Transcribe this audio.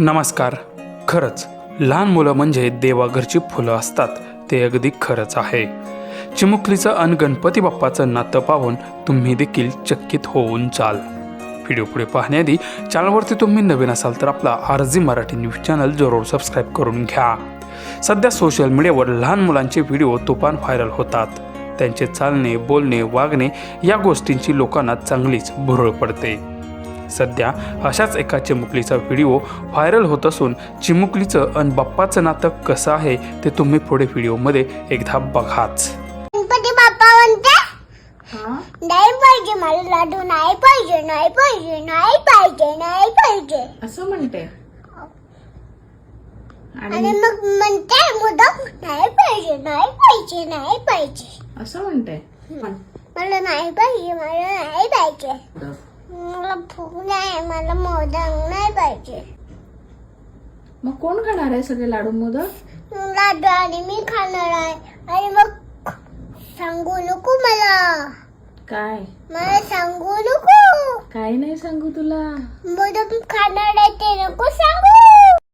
नमस्कार. खरंच लहान मुलं म्हणजे देवाघरची फुलं असतात ते अगदी खरंच आहे. चिमुकलीचं अन गणपती बाप्पाचं नातं पाहून तुम्ही देखील चकित होऊन चाल व्हिडिओ पुढे पाहण्याआधी चॅनलवरती तुम्ही नवीन असाल तर आपला R G Marathi news channel जरूर सबस्क्राईब करून घ्या. सध्या सोशल मीडियावर लहान मुलांचे व्हिडिओ तुफान व्हायरल होतात. त्यांचे चालणे बोलणे वागणे या गोष्टींची लोकांना चांगलीच भुरळ पडते. सध्या अशाच एका चिमुकलीचा व्हिडिओ व्हायरल होत असून चिमुकलीचं अन बाप्पाचं नातं कसं आहे ते तुम्ही पुढे व्हिडिओमध्ये एकदा बघाच. नाही पाहिजे मला लाडू नाही पाहिजे नाही पाहिजे नाही पाहिजे नाही पाहिजे. असं म्हणते. आणि आणि मग म्हणते मोदक नाही पाहिजे नाही पाहिजे नाही पाहिजे. असं म्हणते. मला नाही पाहिजे मला नाही पाहिजे. मला भूक नाही मला मोदक नाही पाहिजे. मग कोण खाणार आहे सगळे लाडू मोदक? लाडू आणि मी खाणार आहे. आणि मग सांगू नको मला. काय? मला सांगू नको. काय नाही सांगू तुला. मोदक खाणार आहे ते.